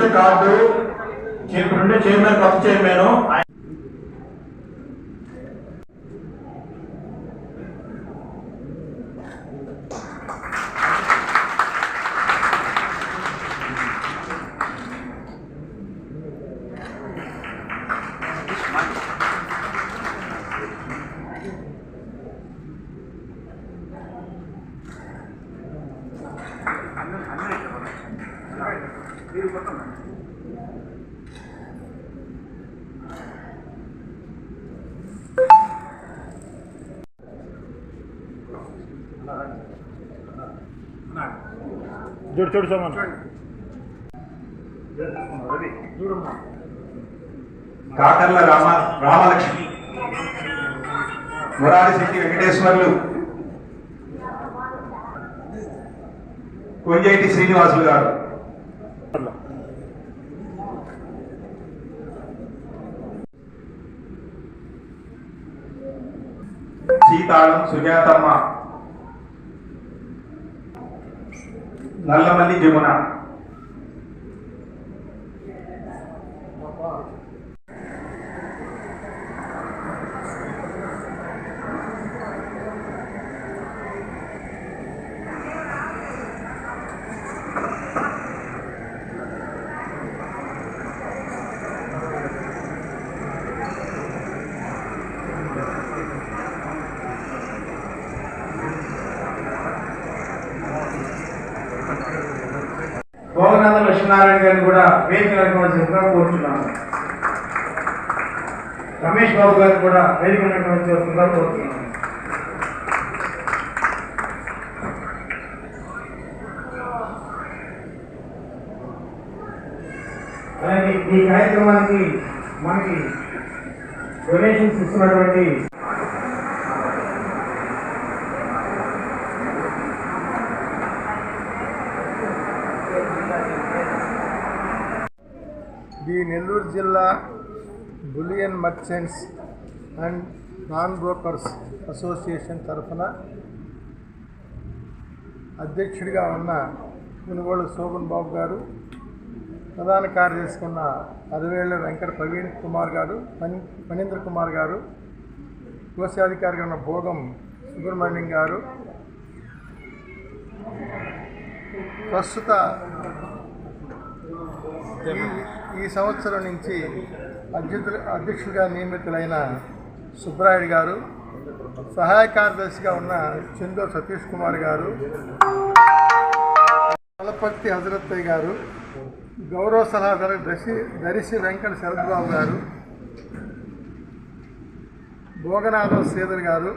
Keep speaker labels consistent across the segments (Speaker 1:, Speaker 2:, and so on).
Speaker 1: వచ్చే కార్డు ఇప్పుడుండే చైర్మన్ కొత్త చైర్మన్ చూడు చూడు సోమన్.
Speaker 2: కాకర్ల రామ రామలక్ష్మి. మురారి శెట్టి వెంకటేశ్వర్లు. కొంజేటి శ్రీనివాసులు గారు. సీతాళం సుజాతమ్మ. నల్లమల్లి జమున
Speaker 3: భోగనాథ లక్ష్మీనారాయణ గారిని కూడా వేదిక నడపవలసిందిగా కోరుతున్నాను రమేష్ బాబు గారిని కూడా వేదిక నడపవలసిందిగా కోరుతున్నాను అలాగే ఈ కార్యక్రమానికి మనకి డొనేషన్స్ ఇస్తున్నటువంటి
Speaker 4: ది నెల్లూరు జిల్లా bullion merchants and non brokers association తరఫున అధ్యక్షుడిగా ఉన్న మునుగోడు శోభన్ బాబు గారు ప్రధాన కార్యదర్శి ఉన్న వెంకట ప్రవీణ్ కుమార్ గారు మణి మణీంద్ర కుమార్ గారు కోశాధికారిగా ఉన్న భోగం సుబ్రహ్మణ్యం గారు ప్రస్తుత ఈ- సంవత్సరం నుంచి అధ్యక్షులు అధ్యక్షుడిగా నియమితులైన సుబ్బరాయుడు గారు సహాయ కార్యదర్శిగా ఉన్న చందో సతీష్ కుమార్ గారు తలపర్తి హజరత్తయ్య గారు గౌరవ సలహాదారు దర్శి దరిశి వెంకట శరద్బాబు గారు భోగనాథ శ్రీధర్ గారు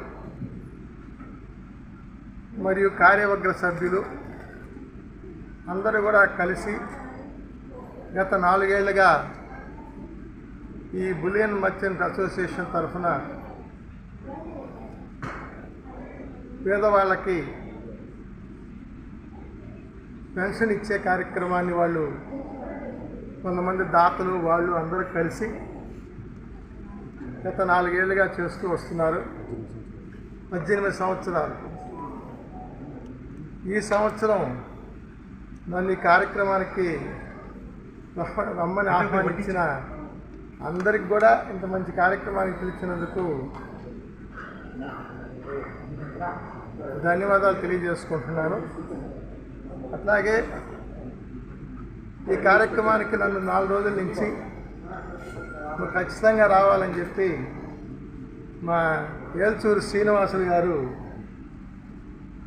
Speaker 4: మరియు కార్యవర్గ సభ్యులు అందరూ కూడా కలిసి గత నాలుగేళ్ళుగా ఈ బులియన్ మర్చెంట్ అసోసియేషన్ తరఫున పేదవాళ్ళకి పెన్షన్ ఇచ్చే కార్యక్రమాన్ని వాళ్ళు కొంతమంది దాతలు వాళ్ళు అందరూ కలిసి గత నాలుగేళ్ళుగా చేస్తూ వస్తున్నారు. పద్దెనిమిది సంవత్సరాలు. ఈ సంవత్సరం నన్ను ఈ కార్యక్రమానికి రమ్మని ఆహ్వానించిన అందరికి కూడా ఇంత మంచి కార్యక్రమానికి పిలిచినందుకు ధన్యవాదాలు తెలియజేసుకుంటున్నాను. అట్లాగే ఈ కార్యక్రమానికి నన్ను నాలుగు రోజుల నుంచి నువ్వు ఖచ్చితంగా రావాలని చెప్పి మా ఏల్చూరు శ్రీనివాసులు గారు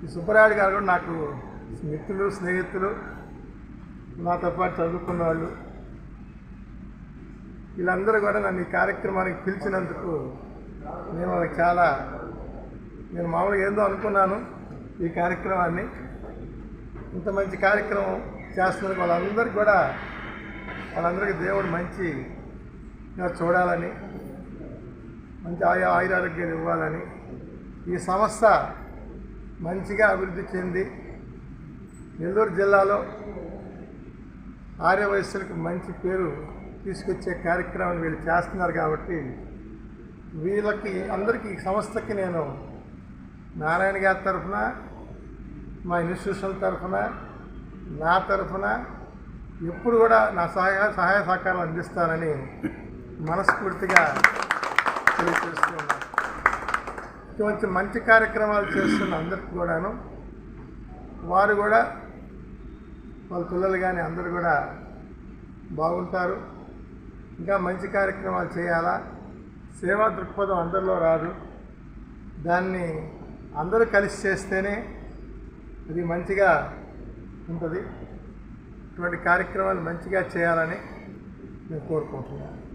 Speaker 4: ఈ సుబ్బరాయుడు గారు కూడా నాకు మిత్రులు స్నేహితులు నాతో పాటు చదువుకున్న వాళ్ళు వీళ్ళందరూ కూడా నన్ను ఈ కార్యక్రమానికి పిలిచినందుకు నేను వాళ్ళకి చాలా నేను మామూలుగా ఏందో అనుకున్నాను ఈ కార్యక్రమాన్ని. ఇంత మంచి కార్యక్రమం చేస్తున్నందుకు వాళ్ళందరికీ కూడా వాళ్ళందరికీ దేవుడు మంచి చూడాలని మంచి ఆయా ఆయురారోగ్యాలు ఇవ్వాలని ఈ సంస్థ మంచిగా అభివృద్ధి చెంది నెల్లూరు జిల్లాలో ఆర్య మంచి పేరు తీసుకొచ్చే కార్యక్రమం వీళ్ళు చేస్తున్నారు కాబట్టి వీళ్ళకి అందరికీ ఈ సంస్థకి నేను నారాయణ గారి తరఫున మా ఇన్స్టిట్యూషన్ తరఫున నా తరఫున ఎప్పుడు కూడా నా సహాయ సహాయ సహకారాలు అందిస్తానని మనస్ఫూర్తిగా తెలియజేస్తూ ఉన్నాను. ఇటువంటి మంచి కార్యక్రమాలు చేస్తున్న అందరికి కూడాను వారు కూడా వాళ్ళ పిల్లలు కానీ అందరూ కూడా బాగుంటారు. ఇంకా మంచి కార్యక్రమాలు చేయాలా? సేవా దృక్పథం అందరిలో రాదు. దాన్ని అందరూ కలిసి చేస్తేనే అది మంచిగా ఉంటుంది. ఇటువంటి కార్యక్రమాలు మంచిగా చేయాలని నేను కోరుకుంటున్నాను.